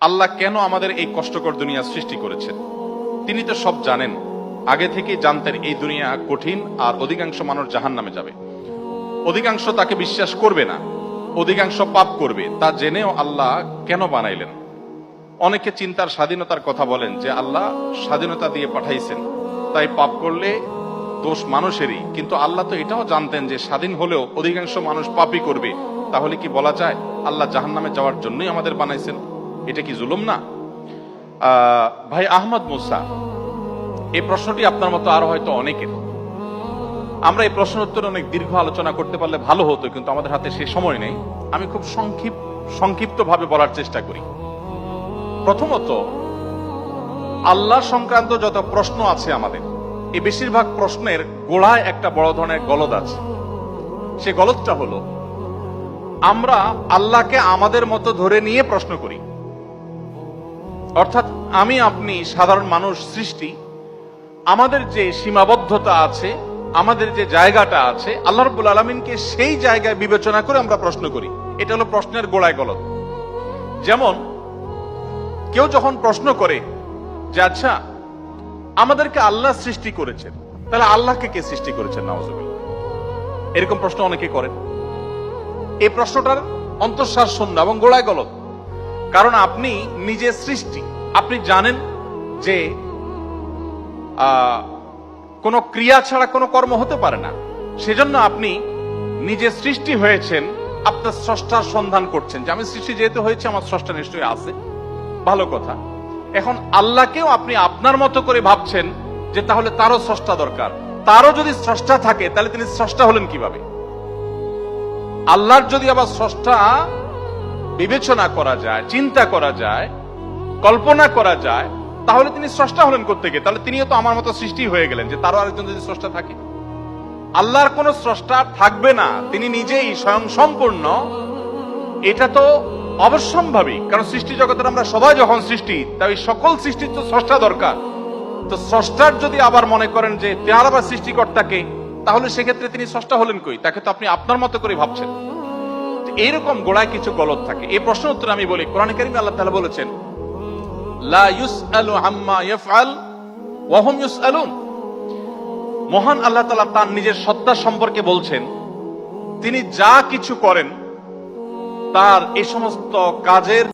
আল্লাহ কেন আমাদের এই কষ্টকর দুনিয়া সৃষ্টি করেছেন? তিনি তো সব জানেন। আগে থেকেই জানতেন এই দুনিয়া কঠিন আর অধিকাংশ মানুষ জাহান নামে যাবে। অধিকাংশ তাকে বিশ্বাস করবে না। অধিকাংশ পাপ করবে। তা জেনেও আল্লাহ কেন বানাইলেন? অনেকে চিন্তার স্বাধীনতার কথা বলেন যে আল্লাহ স্বাধীনতা দিয়ে পাঠাইছেন। তাই পাপ করলে দোষ মানুষেরই। কিন্তু আল্লাহ তো এটাও জানতেন যে স্বাধীন হলেও অধিকাংশ মানুষ পাপই করবে। তাহলে কি বলা যায়, আল্লাহ জাহান নামে যাওয়ার জন্যই আমাদের বানাইছেন? এটা কি জুলুম না? ভাই আহমদ মুসা, এই প্রশ্নটি আপনার মতো আরও হয়তো অনেকের। আমরা এই প্রশ্ন উত্তরে অনেক দীর্ঘ আলোচনা করতে পারলে ভালো হতো, কিন্তু আমাদের হাতে সে সময় নেই। আমি খুব সংক্ষিপ্ত সংক্ষিপ্ত ভাবে বলার চেষ্টা করি। প্রথমত, আল্লাহ সংক্রান্ত যত প্রশ্ন আছে আমাদের এই বেশিরভাগ প্রশ্নের গোড়ায় একটা বড় ধরনের গলদ আছে। সে গলদটা হলো, আমরা আল্লাহকে আমাদের মতো ধরে নিয়ে প্রশ্ন করি। অর্থাৎ আমি, আপনি সাধারণ মানুষ, সৃষ্টি, আমাদের যে সীমাবদ্ধতা আছে, আমাদের যে জায়গাটা আছে, আল্লাহ রব্বুল আলমিনকে সেই জায়গায় বিবেচনা করে আমরা প্রশ্ন করি। এটা হলো প্রশ্নের গোড়ায় গলত যেমন, কেউ যখন প্রশ্ন করে যে আচ্ছা আমাদেরকে আল্লাহ সৃষ্টি করেছেন, তাহলে আল্লাহকে কে সৃষ্টি করেছেন? নওয়াজুবিল্লাহ এরকম প্রশ্ন অনেকে করেন। এই প্রশ্নটার অন্তঃশ্বাস শূন্য এবং গোড়ায় গলত কারণ আপনি নিজে সৃষ্টি। আপনি জানেন যে কোনো ক্রিয়া ছাড়া কোনো কর্ম হতে পারে না। সেজন্য আপনি নিজে সৃষ্টি হয়েছেন, আপনার স্রষ্টার সন্ধান করছেন। যে আমি সৃষ্টি যেহেতু হয়েছে, আমার স্রষ্টা নিশ্চয়ই আছে। ভালো কথা। এখন আল্লাহকেও আপনি আপনার মতো করে ভাবছেন যে তাহলে তারও স্রষ্টা দরকার। তারও যদি স্রষ্টা থাকে, তাহলে তিনি স্রষ্টা হলেন কীভাবে? আল্লাহর যদি আবার স্রষ্টা বিবেচনা করা যায়, চিন্তা করা যায়, কল্পনা করা যায়, তাহলে তিনি স্রষ্টা হলেন থেকে তাহলে তিনিও তো আমার মতো সৃষ্টি হয়ে গেলেন যে তারও আরেকজন যদি স্রষ্টা থাকে। আল্লাহর কোন স্রষ্টা থাকবে না, তিনি নিজেই স্বয়ং সম্পূর্ণ। এটা তো অবশ্যম্ভাবী, কারণ সৃষ্টি জগতের আমরা সবাই যখন সৃষ্টি, তাই সকল সৃষ্টির তো স্রষ্টা দরকার। তো স্রষ্টার যদি আবার মনে করেন যে তার আবার সৃষ্টিকর্তাকে, তাহলে সেক্ষেত্রে তিনি স্রষ্টা হলেন কই? তাকে তো আপনি আপনার মতো করে ভাবছেন। এইরকম গোড়ায় কিছু গলত থাকে। এই প্রশ্ন উত্তর আমি বলি। কোরআন কারিমে আল্লাহ তাআলা বলেছেন, লা ইউসআলু ইয়াফআল ওয়া হুম ইউসআলুন। মহান আল্লাহ তাআলা তার নিজের সত্তা সম্পর্কে বলছেন, তিনি যা কিছু করেন, তার এই সমস্ত কাজের